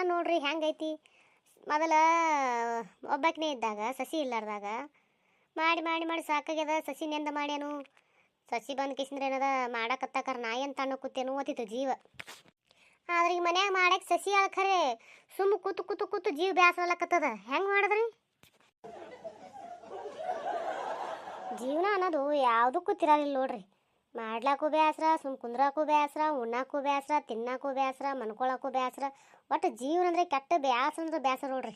ಜೀವನ ನೋಡ್ರಿ ಹೆಂಗೈತಿ. ಮೊದಲ ಒಬ್ಬಾಕಿನೇ ಇದ್ದಾಗ, ಸಸಿ ಇಲ್ಲಾರ್ದಾಗ, ಮಾಡಿ ಮಾಡಿ ಮಾಡಿ ಸಾಕಾಗ್ಯದ ಸಸಿ ನೆಂದ ಮಾಡ್ಯಾನು. ಸಸಿ ಬಂದ್ ಕಿಸಿಂದ್ರೆ ಏನದ ಮಾಡಕತ್ತಾಕಾರ ನಾಯಿ ಅಂತ ಅಣ್ಣ ಕೂತೇನು ಓದಿತ್ತು ಜೀವ. ಆದ್ರೆ ಈಗ ಮನ್ಯಾಗ ಮಾಡಕ್ಕೆ ಸಸಿ ಖರೆ ಸುಮ್ಮ ಕೂತು ಕೂತು ಕೂತು ಜೀವ ಬ್ಯಾಸಲಕತ್ತದ ಹೆಂಗೆ ಮಾಡಿದ್ರಿ? ಜೀವನ ಅನ್ನೋದು ಯಾವುದಕ್ಕೂ ತಿರಲಿಲ್ಲ ನೋಡ್ರಿ. ಮಾಡ್ಲಾಕು ಬೇಸರ ಸುಮ್ ಕುಂದ್ರಾಕು ಬೇಸರ ಉಣ್ಣಾಕು ಬೇಸರ ತಿನ್ನಾಕು ಬೇಸರ ಮನ್ಕೊಳಕು ಬೇಸರ ಒಟ್ಟು ಜೀವನ ಅಂದ್ರೆ ಕೆಟ್ಟ ಬ್ಯಾಸ ಅಂದ್ರೆ ಬೇಸರ ನೋಡ್ರಿ.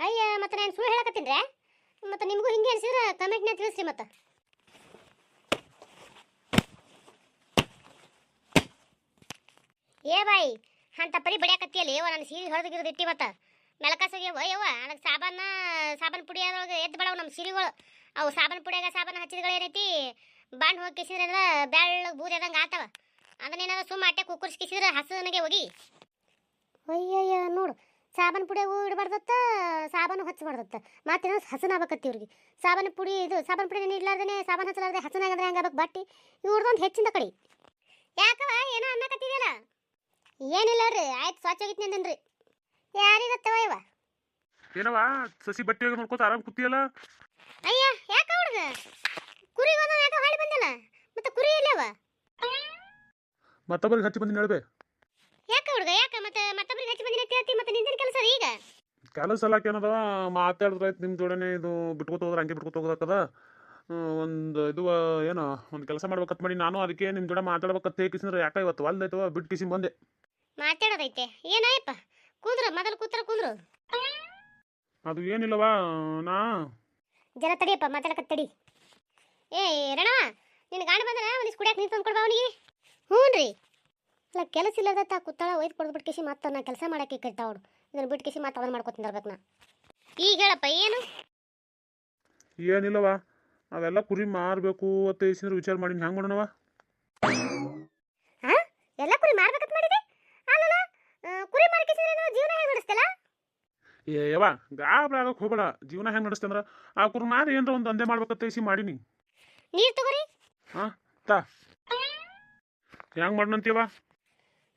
ಅಯ್ಯ ಮತ್ತೆ ನಾನು ಸುಳ್ಳು ಹೇಳಕತ್ತೀನ್ರೆ ಮತ್ತೆ ನಿಮಗೂ ಹಿಂಗೆ ಅನ್ಸಿದ್ರೆ ಕಮೆಂಟ್ನ ತಿಳಿಸ್ರಿ ಮತ್ತೆ. ಏ ಬಾಯಿ ಅಂತ ಪರಿ ಬಡಿಯಾಕತ್ತಿಯಲ್ಲಿ ಯವ್ವ ನನ್ನ ಸೀರೆ ಹೊಡೆದಿಗಿರೋದು ಇಟ್ಟಿ ಮತ್ತ. ಮೆಲಕಾಸಿಗೆ ಯವ್ವ ನನಗೆ ಸಾಬಾನ ಸಾಬಾನ್ ಪುಡಿ ಅದ್ರೊಳಗೆ ಎದ್ದು ಬಡವ ನಮ್ಮ ಸೀರೆಗಳು. ಅವು ಸಾಬನ್ ಪುಡಿಯಾಗ ಸಾಬನ್ ಹಚ್ಚಿದ್ಗಳು ಏನೈತಿ ಬಾಂಡ್ ಹೋಗಿ ಕಿಸಿದ್ರೆ ಬೆಳ್ಳ ಬೂದಿ ಆದಂಗೆ ಆತವ. ಅದನ್ನೇನಾದ್ರು ಸುಮ್ಮ ಅಟ್ಟೆ ಕುಕ್ಕರ್ಸ್ ಕಿಸಿದ್ರೆ ಹಸನಿಗೆ ಹೋಗಿ ಅಯ್ಯಯ್ಯ, ನೋಡು, ಸಾಬನ್ ಪುಡಿ ಇಡಬಾರ್ದತ್ತ, ಸಾಬನು ಹಚ್ಚಬಾರ್ದತ್ತ ಮತ್ತೇನೋ ಹಸನ ಆಗ್ಬೇಕತ್ತಿ ಇವ್ರಿಗೆ. ಸಾಬನ್ ಪುಡಿ ಇದು, ಸಾಬನ್ ಪುಡಿ ಇಡ್ಲಾರ್ದೇ ಸಾಬನ್ ಹಚ್ಚಲಾರ್ದೆ ಹಸನ ಆಗಂದ್ರೆ ಹೆಂಗೆ ಆಗ್ಬೇಕು ಬಟ್ಟಿ? ಇವ್ರದೊಂದು ಹೆಚ್ಚಿಂದ ಕಡಿ. ಯಾಕವ ಏನೋ ಅನ್ನಕತ್ತಿದೆಯಲ್ಲ? ಏನಿಲ್ಲ ರೀ, ಆಯ್ತು ಸ್ವಚ್ಛ ಹೋಗಿತ್ತು ನಿಂದನ್ರಿ ಯಾರಿಗತ್ತವ ಇವ? ಏನವ ಸಸಿ ಬಟ್ಟೆ ನೋಡ್ಕೊತ ಆರಾಮ್ ಕೂತಿಯಲ್ಲ? ಅಯ್ಯ ಯಾಕ ಹುಡುಗ ಕುರಿ ಹೋದ ಯಾಕ ಹೊಳಿ ಬಂದಲ್ಲ? ಮತ್ತೆ ಕುರಿ ಎಲ್ಲವ ಮತ್ತೊಬ್ಬರಿಗೆ ಹಚ್ಚಿ ಬಂದಿನ ಹೇಳ್ಬೆ. ಯಾಕ ಹುಡುಗ ಯಾಕ? ಮತ್ತೆ ಮತ್ತೊಬ್ಬರಿಗೆ ಹಚ್ಚಿ ಬಂದಿನ ಹೇಳ್ತಿ ಮತ್ತೆ ನಿಂದಿನ ಕೆಲಸ ಈಗ? ಕೆಲಸ ಎಲ್ಲ ಏನದ? ಮಾತಾಡಿದ್ರೆ ಆಯ್ತು ನಿಮ್ಮ ಜೋಡನೆ ಇದು ಬಿಟ್ಕೊತ ಹೋದ್ರೆ ಹಂಗೆ ಬಿಟ್ಕೋತ ಹೋಗೋದಕ್ಕದ ಒಂದು ಇದು ಏನೋ ಒಂದು ಕೆಲಸ ಮಾಡ್ಬೇಕತ್ ಮಾಡಿ ನಾನು ಅದಕ್ಕೆ ನಿಮ್ಮ ಜೋಡ ಮಾತಾಡ್ಬೇಕಂತ ಹೇಗಿಸಿದ್ರೆ ಯಾಕೆ ಇವತ್ತು ಅಲ್ದೈತವ ಬಿಟ್ಟು ಕಿಸಿ ಬಂದೆ. ಮಾತಾಡೋದೈತೆ. ಏನಾಯಪ್ಪ ಕೂದ್ರು ಮೊದಲು ಕೂತ್ರ ಕೂದ್ರು. ಅದು ಏನಿಲ್ಲವಾ ನಾ ಜರ ತಡಿಯಪ್ಪ ಮಾತಾಡಕ ತಡಿ. ಏ ರಣವ ನಿನ್ನ ಗಾಣ ಬಂದನ? ಒಂದಿಷ್ಟು ಕುಡಿಯಕ್ಕೆ ನೀರು ತಂದು ಕೊಡ್ಬಾ ಅವನಿಗೆ. ಹ್ಞೂ ರೀ ಅಲ್ಲ ಕೆಲಸ ಇಲ್ಲದ ತಾ ಕುತ್ತಾಳ ಒಯ್ದು ಕೊಡ್ದು ಬಿಟ್ಟು ಕೇಸಿ ನಾ ಕೆಲಸ ಮಾಡಕ್ಕೆ ಅವಳು. ಇದನ್ನು ಬಿಟ್ಟು ಕೇಸಿ ಮತ್ತೆ ಅದನ್ನ ಮಾಡ್ಕೊತೀನಿ ಬರ್ಬೇಕು ನಾ. ಈಗ ಹೇಳಪ್ಪ ಏನು? ಏನಿಲ್ಲವ ಅವೆಲ್ಲ ಕುರಿ ಮಾರಬೇಕು ಅಂತ ಇಸಿದ್ರೆ ವಿಚಾರ ಮಾಡಿ ಹೆಂಗೆ ಮಾಡೋಣವ ಹಾ ಎಲ್ಲ ಕುರಿ ಮಾರ್ಬೇಕಂತ ಮಾಡಿದೆ? ಅಲ್ಲಲ್ಲ ಕುರಿ ಮಾರ್ಕಿಸಿದ್ರೆ ಜೀವನ ಹೇಗೆ ನಡೆಸ್ತಲ್ಲ? ಏ ಯವ್ವ ಗಾಬರಿ ಆಗಕ್ಕೆ ಹೋಗಬೇಡ ಜೀವನ ಹೆಂಗೆ ನಡೆಸ್ತಂದ್ರ ಆ ಕುರು ನಾನು ಏನರ ಒಂದು ದಂಧೆ ಮಾಡ್ಬೇಕಂತ ಇಸಿ ಮಾಡೀನಿ ನೀರು ತಗೋರಿ. ಹಾಂ ತಾ. ಹೆಂಗೆ ಮಾಡೋಣಂತೀವ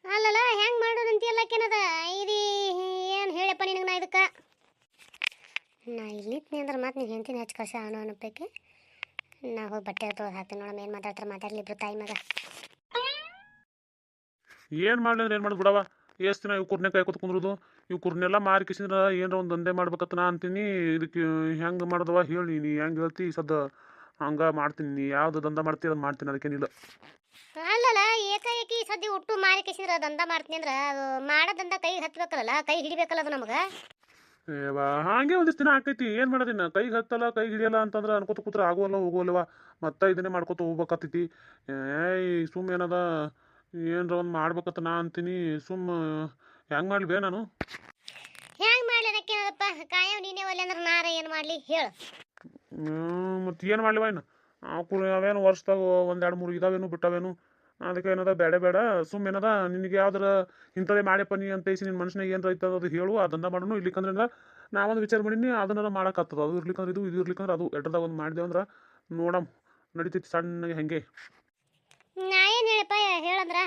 ಅಲ್ಲಲ್ಲ ಹೆಂಗ್ ಮಾಡೋದು ಅಂತೀಯಲ್ಲ ಕೆನದ ಇದು ಏನು ಹೇಳಪ್ಪ ನಿನಗೆ ನಾ ಇದಕ್ಕೆ? ನಾ ಇಲ್ಲಿತ್ನಿ ಅಂದ್ರೆ ಮತ್ತೆ ನೀವು ಹೆಂಡ್ತೀನಿ ಹೆಚ್ಚು ಕಸ ಅನ್ನೋ ಅನ್ನಪ್ಪಕ್ಕೆ ನಾ ಹೋಗಿ ಬಟ್ಟೆ ತೊಳೆದು ಹಾಕ್ತೀನಿ ನೋಡಮ್ಮ ಏನು ಮಾತಾಡ್ತಾರೆ ಮಾತಾಡಲಿ ಇಬ್ರು ತಾಯಿ ಮಗ. ಏನು ಮಾಡ್ಲಿ ಅಂದ್ರೆ ಏನು ಮಾಡೋದು ಬಿಡವ ಎಷ್ಟು ದಿನ ಇವು ಕುರ್ನೆ ಕಾಯ್ಕೊತ ಕುಂದ್ರದು ಇವು ಕುರ್ನೆಲ್ಲ ಮಾರಿ ಕಿಸಿಂದ್ರ ಏನಾರ ಒಂದು ದಂಧೆ ಮಾಡ್ಬೇಕತ್ತ ನಾ ಅಂತೀನಿ. ಇದಕ್ಕೆ ಹೆಂಗೆ ಮಾಡ್ದವ ಹೇಳಿ ನೀ ಹೆಂಗೆ ಹೇಳ್ತಿ ಸದ್ದ. ಹಂಗೆ ಮಾಡ್ತೀನಿ. ನೀ ಯಾವ್ದು ದಂಧ ಮಾಡ್ತೀರ ಅದು ಮಾಡ್ತೀನಿ ಅದಕ್ಕೇನಿಲ್ಲ ಅಲ್ಲಲ್ಲ ಏಕಾಏಕಿ ಸದ್ಯ ಒಟ್ಟು ಮಾರಿ ಕಿಸಿದ್ರೆ ದಂಧ ಮಾಡ್ತೀನಿ ಅಂದ್ರೆ ಅದು ಮಾಡೋ ದಂಧ ಕೈಗೆ ಹತ್ಬೇಕಲ್ಲ ಕೈ ಹಿಡಿಬೇಕಲ್ಲ ಅದು ನಮಗೆ? ಏವಾ ಹಾಗೆ ಒಂದಿಷ್ಟು ದಿನ ಆಕೈತಿ. ಏನು ಮಾಡೋದಿನ ಕೈಗೆ ಹತ್ತಲ್ಲ ಕೈಗೆ ಹಿಡಿಯಲ್ಲ ಅಂತಂದ್ರೆ ಅನ್ಕೋತ ಕೂತ್ರೆ ಆಗೋಲ್ಲ ಹೋಗೋಲ್ಲವಾ ಮತ್ತೆ ಇದನ್ನೇ ಮಾಡ್ಕೋತ ಹೋಗ್ಬೇಕಾತೈತಿ ಏಯ್ ಸುಮ್ಮ ಏನದ? ಏನರ ಒಂದು ಮಾಡ್ಬೇಕತ್ತ ನಾ ಅಂತೀನಿ. ಸುಮ್ಮ ಹೆಂಗೆ ಮಾಡ್ಲಿ ಬೇ ನಾನು? ಹೆಂಗ್ ಮಾಡ್ಲಿ ಅದಕ್ಕೇನದಪ್ಪ ಕಾಯೋ ನೀನೇ ಒಲ್ಲೆ ಅಂದ್ರೆ ನಾರ ಏನು ಮಾಡಲಿ? ಹೇಳು. ಮತ್ತು ಏನು ಮಾಡಲಿ ಬಾಯ್ನ ಅವು ಅವೇನು ವರ್ಷದಾಗ ಒಂದು ಎರಡು ಮೂರು ಇದಾವೇನು ಬಿಟ್ಟವೇನು? ಅದಕ್ಕೆ ಏನದ ಬೇಡ ಬೇಡ ಸುಮ್ಮ ಏನದ ನಿನಗೆ ಯಾವ್ದಾರ ಇಂಥದೇ ಮಾಡ್ಯಪ್ಪ ನೀ ಅಂತ ನಿನ್ನ ಮನುಷ್ಯನಿಗೆ ಏನರ ಐತದ ಅದು ಹೇಳು ಅದನ್ನ ಮಾಡೋಣ ಇರ್ಲಿಕ್ಕಂದ್ರೆ ನಾವೊಂದು ವಿಚಾರ ಮಾಡೀನಿ ಅದನ್ನ ಮಾಡಕತ್ತದ ಅದು ಇರ್ಲಿಕ್ಕಂದ್ರೆ ಇದು ಇದು ಇರ್ಲಿಕ್ಕಂದ್ರೆ ಅದು ಎಡ್ರದಾಗ ಒಂದು ಮಾಡಿದೆ ಅಂದ್ರೆ ನೋಡಮ್ ನಡಿತೈತಿ ಸಣ್ಣಗೆ ಹೆಂಗೆ. ನಾ ಹೇಳಪ್ಪ ಹೇಳಂದ್ರ?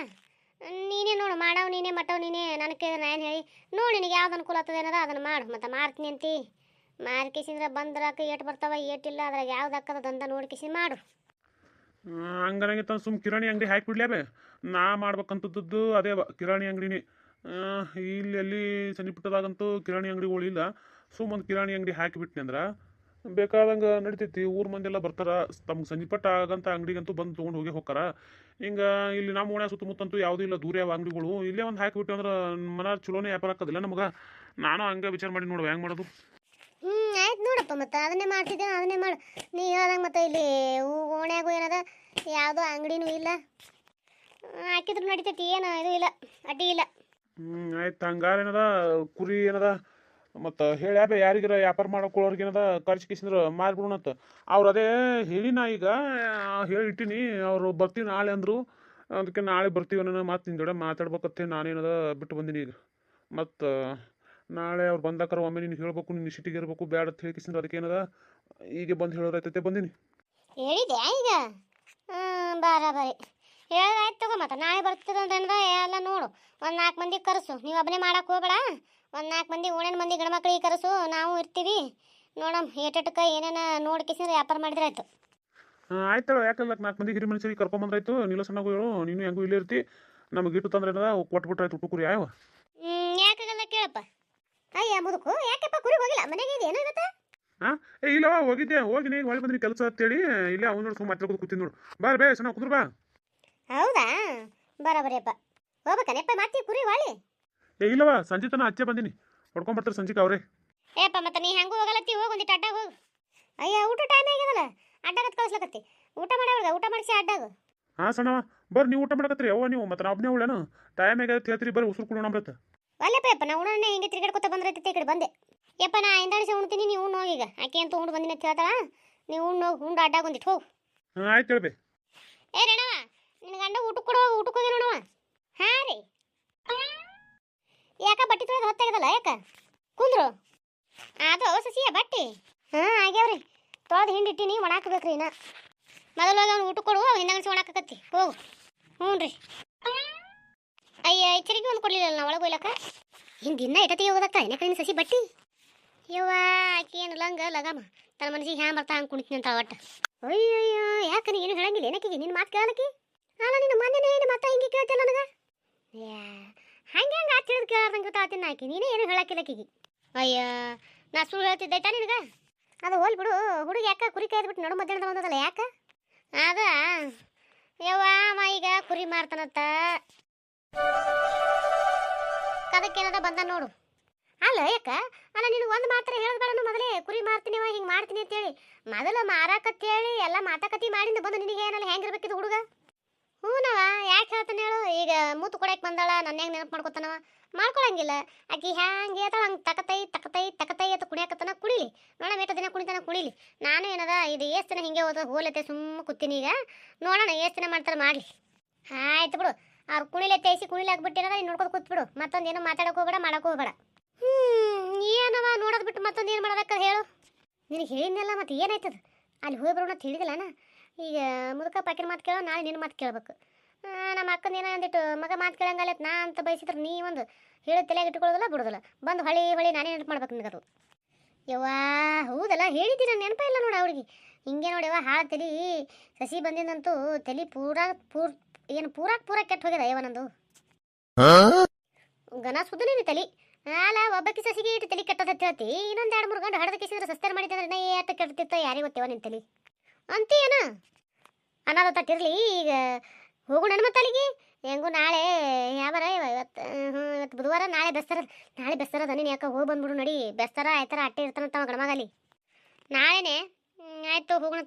ನೀನೇ ನೋಡು, ಮಾಡವ್ ನೀನೇ, ಮಟ್ಟವ್ ನೀನೇ, ನನಗೆ ನಾ ಏನು ಹೇಳಿ? ನೋಡಿ ನಿನಗೆ ಯಾವ್ದು ಅನುಕೂಲ ಆಗ್ತದೆ ಅನ್ನೋದು ಅದನ್ನು ಮಾಡು, ಮತ್ತೆ ಮಾರ್ತೀನಿ ಅಂತಿ. ಮಾರ್ಕಿಸಿಂದ್ರೆ ಬಂದ್ರಾಕ ಏಟ್ ಬರ್ತಾವ ಏಟಿಲ್ಲ ಅದ್ರಾಗ ಯಾವ್ದು ಹಾಕದ ದಂಧ ನೋಡ್ಕಿಸಿ ಮಾಡು. ಹಂಗನಾಗಿತ್ತ ಸುಮ್ ಕಿರಾಣಿ ಅಂಗಡಿ ಹಾಕಿ ಹಾಕಿಬಿಡ್ಲೇಬೆ ನಾ ಮಾಡ್ಬೇಕಂತದ್ದು ಅದೇ ಕಿರಾಣಿ ಅಂಗಡಿನೇ. ಇಲ್ಲಿ ಅಲ್ಲಿ ಸಣ್ಣ ಪುಟ್ಟದಾಗಂತೂ ಕಿರಾಣಿ ಅಂಗಡಿಗಳು ಇಲ್ಲ. ಸುಮ್ ಒಂದು ಕಿರಾಣಿ ಅಂಗಡಿ ಹಾಕಿಬಿಟ್ನಿ ಅಂದ್ರೆ ಬೇಕಾದಂಗೆ ನಡಿತೈತಿ. ಊರ್ ಮಂದಿ ಬರ್ತಾರ. ತಮ್ಗೆ ಸಂಜಿಪಟ್ಟ ಆಗಂತ ಅಂಗಡಿಗಂತೂ ಬಂದು ತೊಗೊಂಡು ಹೋಗಿ ಹೋಗ್ತಾರ ಹಿಂಗೆ ಇಲ್ಲಿ ನಮ್ಮ ಓಣ್ಯಾಗ ಸುತ್ತಮುತ್ತಂತೂ ಯಾವುದೂ ಇಲ್ಲ. ದೂರ ಯಾವ ಅಂಗಡಿಗಳು. ಇಲ್ಲೇ ಒಂದು ಹಾಕಿಬಿಟ್ಟು ಅಂದ್ರೆ ಮನ ಚಲೋನೇ ವ್ಯಾಪಾರ ಆಗೋದಿಲ್ಲ ನಮಗೆ. ನಾನು ಹಂಗೆ ವಿಚಾರ ಮಾಡಿ ನೋಡುವ. ಹೆಂಗೆ ಮಾಡೋದು? ಹ್ಞೂ ಆಯ್ತು ನೋಡಪ್ಪ ಮತ್ತೆ. ಅದನ್ನೇ ಮಾಡ್ತಿದ್ದೆ ಅದನ್ನೇ ಮಾಡು. ನೀ ಹೇಳ್ದಂಗೆ ಮತ್ತೆ ಇಲ್ಲಿ ಓಣ್ಯಾಗೂ ಏನದ? ಯಾವುದೋ ಅಂಗಡಿನೂ ಇಲ್ಲ. ಹಾಕಿದ್ರು ನಡಿತೈತಿ. ಏನು ಇದು ಇಲ್ಲ. ಅಡ್ಡಿ ಇಲ್ಲ. ಹ್ಞೂ ಆಯ್ತು. ಹಂಗಾರೆ ಏನದ? ಕುರಿ ಏನದ? ಮತ್ತು ಹೇಳ್ಯಾಬೆ ಯಾರಿಗಾರ ವ್ಯಾಪಾರ ಮಾಡೋಕೊಳ್ಳೋರ್ಗೇನದ ಖರ್ಚು ಬಿಡೋಣ ಮಾರ್ಬಿಡೋಣಂತ ಅವ್ರು ಅದೇ ನಾ ಈಗ ಹೇಳಿಟ್ಟಿನಿ ಅವರು ಬರ್ತೀವಿ ನಾಳೆ ಅಂದರು ಅದಕ್ಕೆ ನಾಳೆ ಬರ್ತೀವಿ ಅನ್ನೋ ಮಾತು ನಿನ್ನ ಜೋಡೆ ಮಾತಾಡ್ಬೇಕತ್ತೆ ನಾನೇನದ ಬಿಟ್ಟು ಬಂದೀನಿ ಈಗ. ಮತ್ತು, ನಾಳೆ ಅವ್ರು ಬಂದಾಕರ ಒಮ್ಮೆ ನೀನು ಹೇಳ್ಬೇಕು ನಿನ್ನ ಸಿಟಿಗೆ ಇರಬೇಕು, ಬ್ಯಾಡ ಅಂತ ಹೇಳಿ ಕಿಸಿದ್ರೆ ಅದಕ್ಕೆ ಏನದ ಈಗ ಬಂದು ಹೇಳೋರೈತೈತೆ ಬಂದೀನಿ. ಹೇಳಿದೆ ಈಗ? ಬಾರಾ ಬಾರ ಬಾರಿ ಹೇಳ ಆಯ್ತು ತಗೋ ಮತ್ತೆ, ನಾಳೆ ಅಂದ್ರೆ ಎಲ್ಲ ನೋಡು, ಒಂದು ನಾಲ್ಕು ಮಂದಿ ಕರೆಸು, ನೀವು ಒಬ್ಬನೇ ಮಾಡಕ್ಕೆ ಹೋಗ್ಬೇಡ. ಒಂದು ನಾಲ್ಕು ಮಂದಿ ಓಣೆನ ಮಂದಿ ಗಂಡು ಮಕ್ಳಿಗೆ ಕರೆಸು ನಾವು ಇರ್ತೀವಿ. ನೋಡಮ್ ಏನೇನು ಏನೇನ ನೋಡ್ಕಿಸಿದ್ರೆ ವ್ಯಾಪಾರ ಮಾಡಿದ್ರೆ ಆಯ್ತು. ಆಯ್ತು ಯಾಕಲ್ಲ ನಾಲ್ಕು ಮಂದಿ ಹಿರಿ ಮನುಷ್ಯರಿಗೆ ಕರ್ಕೊಂಬಂದ್ರಾಯ್ತು ನೀಲ ಸಣ್ಣಗೂ ಹೇಳು ನೀನು ಹೆಂಗೂ ಇಲ್ಲೇ ಇರ್ತಿ ನಮಗೆ ಇಟ್ಟು ತಂದ್ರೆ ಏನದ ಕೊಟ್ಬಿಟ್ರಾಯ್ತು ಊಟ ಕುರಿ ಯಾವ ಯಾಕಾಗಲ್ಲ ಕೇಳಪ್ಪ. ಅಯ್ಯ ಮುದುಕು ಯಾಕಪ್ಪ ಕುರಿ ಹೋಗಿಲ್ಲ? ಮನೆಗೆ ಏನೋ ಇವತ್ತು? ಹಾಂ ಏ ಇಲ್ಲವ ಹೋಗಿದ್ದೆ. ಹೋಗಿ ನೀ ಹೊಳೆ ಬಂದ್ರಿ ಕೆಲಸ ಅಂತೇಳಿ ಇಲ್ಲೇ ಅವ್ನು ನೋಡು ಸುಮ್ಮ ಮಾತಾಡ್ಕೊಂಡು ಕೂತೀನಿ ನೋಡು. ಬಾ ಬೇ ಸಣ್ಣ ಕುದುರು ಬಾ. ಹೌದಾ? ಬರಬರಿಯಪ್ಪ ಹೋಗ್ಬೇಕನೆಪ್ಪ ಮತ್ತೆ ಕುರಿ ಹೊಳಿ ಏ ಇಲ್ಲವ ಸಂಜೆ ತನ ಬಂದಿನಿ. ಬಂದೀನಿ ಹೊಡ್ಕೊಂಬರ್ತಾರೆ ಸಂಜೆಗೆ ಅವರೇ. ಏಪ್ಪ ಮತ್ತೆ ನೀ ಹೆಂಗೂ ಹೋಗಲತ್ತಿ? ಹೋಗಿ ಒಂದಿಟ್ಟು ಅಡ್ಡಾಗ ಹೋಗು. ಅಯ್ಯ ಊಟ ಟೈಮ್ ಆಗ್ಯದಲ್ಲ ಅಡ್ಡಾಗತ್ ಕಳಿಸ್ಲಕತ್ತಿ. ಊಟ ಮಾಡೋಳ್ಗ ಊಟ ಮಾಡಿಸಿ ಅಡ್ಡಾಗ. ಹಾಂ ಸಣ್ಣವ ಬರ್ರಿ ನೀವು ಊಟ ಮಾಡಕತ್ರಿ ಅವ್ವ ನೀವು ಮತ್ತೆ ನಾ ಒಬ್ಬನೇ ಉಳ್ಳೇನು ಟೈಮ್ ಆಗತ್ತೆ ಹೇಳ್ತೀರಿ ಬರ್ರಿ ಉಸುರು ಕುಡೋಣ ನಮ್ರತ್ತ ಅಲ್ಲಪ್ಪ ಯಪ್ಪ ನಾ ಉಣ್ಣೆ ಹಿಂಗೆ ತಿರ್ಗಾಡ್ಕೊತ ಬಂದ್ರೈತಿ ಈ ಕಡೆ ಬಂದೆ. ಯಪ್ಪ ನಾ ಹಿಂದಾಡಿಸಿ ಉಣ್ತೀನಿ ನೀವು ಉಣ್ಣು ಹೋಗೀಗ ಆಕೆ ಅಂತ ಉಂಡು ಬಂದಿನ ಅಂತ ಹೇಳ್ತಾಳ. ನೀವು ಉಣ್ಣು ಹೋಗಿ ಉಂಡು ಅಡ್ಡಾಗ ಒಂದಿಟ್ಟು ಹೋಗು. ಹಾಂ ಆಯ್ತು ಹೇಳ್ಬೇ. ಏ ರಣವ ನಿನ್ನ ಗಂಡ ಊಟಕ್ಕೆ ಕೊಡುವ ಊಟಕ್ಕೆ ಹೋಗಿ ನೋಡವ ಹಾಂ ರೀ. ಯಾಕ ಬಟ್ಟೆ ತೊಳೆದು ಹೊತ್ತಾಗದಲ್ಲ ಯಾಕ? ಕುಂದ್ರು? ಅದು ಸಸಿಯ ಬಟ್ಟೆ? ಹಾಂ ಆಗ್ಯಾವ್ರಿ ತೊಳೆದು ಹಿಂಡಿಟ್ಟಿನಿ ಒಣಾಕ್ಬೇಕ್ರಿ ಇನ್ನ. ಮೊದಲು ಹೋಗಿ ಅವ್ನು ಊಟ ಕೊಡು ಹಿಂದಂಗಸಿ ಒಣಾಕತ್ತಿ. ಹೋಗು. ಹ್ಞೂ ರೀ. ಅಯ್ಯ ಎಚ್ಚರಿಕೆ ಒಂದು ಕೊಡಲಿಲ್ಲ ನಾ ಒಳಗೆ ಹೋಗ್ಲಕ್ಕ ಹಿಂಗೆ ದಿನ ಇಟ್ಟತಿ ಹೋಗೋದಕ್ಕ ಏನಕ್ಕೆ ಸಸಿ ಬಟ್ಟಿ? ಯವ್ವ ಆಕಿ ಏನು ಲಂಗ, ಲಗಾಮ. ತನ್ನ ಮನಸ್ಸಿಗೆ ಹ್ಯಾಂಗ ಬರ್ತಾ ಹಂಗೆ ಕುಣಿತೀನಿ ಅಂತ ಒಟ್ಟು. ಅಯ್ಯಯ್ಯೋ, ಯಾಕೆ ನೀ ಏನು ಹೇಳಂಗಿಲ್ಲ? ಏನಕ್ಕೆ ನಿನ್ನ ಮಾತು ಕೇಳಲಕ್ಕಿ? ಅಲ್ಲ ನಿನ್ನ ಮೊನ್ನೆ ಏನು ಮಾತಾ ಹಿಂಗೆ ಕೇಳ್ತಿಲ್ಲ ನನಗೆ? ಯಾ ಹಂಗೆ ಹಂಗೆ ಆ ತಿಳಿದು ಕೇಳಾರ್ದಂಗೆ ಗೊತ್ತಾಗ್ತೀನಿ ಆಕಿ. ನೀನೇ ಏನು ಹೇಳಕ್ಕಿಲ್ಲ ಆಕಿಗೆ. ಅಯ್ಯ, ನಾ ಸುಳ್ಳು ಹೇಳ್ತಿದ್ದೈತಾ ನಿನಗೆ? ಅದು ಹೋಲ್ ಬಿಡು, ಹುಡುಗ ಯಾಕೆ ಕುರಿ ಕಾಯ್ದು ಬಿಟ್ಟು ನಡು ಮಧ್ಯಾಹ್ನದ ಬಂದದಲ್ಲ ಯಾಕೆ? ಅದ, ಯವ್ವ ಅವ ಈಗ ಕುರಿ ಮಾರ್ತಾನತ್ತ ಅದಕ್ಕೇನದ ಬಂದ ನೋಡು. ಅಲ್ಲ, ಯಾಕ? ಅಲ್ಲ, ನೀನು ಒಂದು ಮಾತ್ರ ಹೇಳ್ಬೇಡ ಮೊದಲೇ ಕುರಿ ಮಾರ್ತೀನಿವ ಹಿಂಗೆ ಮಾಡ್ತೀನಿ ಅಂತೇಳಿ. ಮೊದಲು ಮಾರಾಕತ್ತೇಳಿ, ಎಲ್ಲ ಮಾತಾಕತಿ ಮಾಡಿಂದ ಬಂದು ನಿನಗೆ ಏನಲ್ಲ ಹೆಂಗಿರ್ಬೇಕಿದು ಹುಡುಗ? ಹ್ಞೂನವ ಯಾಕೆ ಹೇಳ್ತಾನೆ ಹೇಳು, ಈಗ ಮೂತು ಕೊಡಕ್ಕೆ ಬಂದಾಳ ನನ್ನ ಹೆಂಗೆ ನೆನಪು ಮಾಡ್ಕೊತಾನವ? ಮಾಡ್ಕೊಳಂಗಿಲ್ಲ. ಆಕಿ ಹ್ಯಾಂಗೆ ಹೇಳ್ತಾಳ, ಹಂಗೆ ತಕತೈ ತಕತೈ ತಕತೈ ಅಂತ ಕುಣಿಯಾಕತ್ತಾನ ಕುಡಿಲಿ. ನೋಡೋಣ ಎಷ್ಟು ದಿನ ಕುಣಿತಾನ, ಕುಡಿಲಿ. ನಾನು ಏನದ, ಇದು ಎಷ್ಟು ದಿನ ಹಿಂಗೆ ಹೋದ ಹೋಲತ್ತೆ ಸುಮ್ಮ ಕೂತೀನಿ ಈಗ. ನೋಡೋಣ ಎಷ್ಟು ದಿನ ಮಾಡ್ತಾರೆ, ಮಾಡಲಿ. ಆಯ್ತು ಬಿಡು. ಅವ್ರು ಕುಣಿಲೆ ತೇಸಿ ಕುಣಿಲಿ ಆಗ್ಬಿಟ್ಟಿರೋದ, ನೀನು ನೋಡ್ಕೊಂಡು ಕೂತ್ಬಿಡು ಮತ್ತೊಂದು ಏನೋ ಮಾತಾಡಕ್ಕೆ ಹೋಗ್ಬೇಡ, ಮಾಡೋಕೆ ಹೋಗ್ಬೇಡ. ಹ್ಞೂ ಏನವ, ನೋಡೋದು ಬಿಟ್ಟು ಮತ್ತೊಂದು ಏನು ಮಾಡೋದಕ್ಕ ಹೇಳು? ನಿನಗೆ ಹೇಳಿದ್ನಲ್ಲ, ಮತ್ತೆ ಏನಾಯ್ತದ? ಅಲ್ಲಿ ಹೋಗಿ ಬರೋಣ ಅಂತ ಹೇಳಿದಿಲ್ಲನ ಈಗ ಮುದುಕ ಪಾಕಿನ ಮಾತು ಕೇಳೋ ನಾಳೆ ನಿನ್ನ ಮಾತು ಕೇಳ್ಬೇಕು. ನಮ್ಮ ಅಕ್ಕನ ಏನೋ ಅಂದಿಟ್ಟು ಮಗ ಮಾತು ಕೇಳಂಗಲ್ಲ ನಾ ಅಂತ ಬಯಸಿದ್ರೆ ನೀ ಒಂದು ಹೇಳಿ ತಲೆಗೆ ಇಟ್ಕೊಳ್ಳೋದಿಲ್ಲ ಬಿಡೋದಿಲ್ಲ. ಬಂದು ಹೊಳಿ ಹೊಳಿ ನಾನೇ ನೆನಪು ಮಾಡ್ಬೇಕು ನಿನಗದು ಯವ್ವಾ ಹೌದಲ್ಲ ಹೇಳಿದ್ದೀನಿ ನಾನು ನೆನಪ ಇಲ್ಲ ನೋಡು ಅವ್ರಿಗೆ ಹಿಂಗೆ ನೋಡ್ಯವ ಹಾಳು ತಲಿ. ಸಸಿ ಬಂದಿದ್ದಂತೂ ತಲೆ ಪೂರಾ ಪೂರ್ ಏನು ಪೂರಾಕ್ ಪೂರ ಕೆಟ್ಟ ಹೋಗ್ಯದ ಯವ ನಂದು. ಗನ ಸುದ್ದನೇನಿ ತಲಿ? ಅಲ್ಲ ಒಬ್ಬಕ್ಕೆ ಸಸಿಗೆ ಇಟ್ಟು ತಲೆ ಕೆಟ್ಟದ ಹೇಳ್ತಿ. ಇನ್ನೊಂದು ಎರಡು ಮೂರು ಗಂಟೆ ಹಡದ ಕಿಸಿದ್ರೆ ಸಸ್ತಾರ ಮಾಡಿದ್ರೆ ನಾ ಏತ ಕೆಡ್ತಿತ್ತ ಯಾರಿಗೆ ಗೊತ್ತೇವ ನಿನ್ ತಲಿ. ಅಂತೀಯನ? ಅನ್ನೋದು ತಟ್ಟಿರ್ಲಿ ಈಗ ಹೋಗೋಣ ಮತ್ತೆ ಅಲ್ಲಿಗೆ ಹೆಂಗೂ ನಾಳೆ, ಯಾವಾರ ಇವತ್ತು ಹ್ಞೂ ಇವತ್ತು ಬುಧವಾರ, ನಾಳೆ ಬೆಸ್ತರ ನಾಳೆ ಬೆಸ್ತರ ಅದ ನೀನು ಯಾಕೆ ಹೋಗಿ ಬಂದ್ಬಿಡು ನಡಿ. ಬೆಸ್ತರ, ಆಯ್ತರ ಅಟ್ಟೆ ಇರ್ತಾನಂತ ಗಣಮಗಲಿ ನಾಳೆನೆ ಆಯ್ತು ಹೋಗೋಣ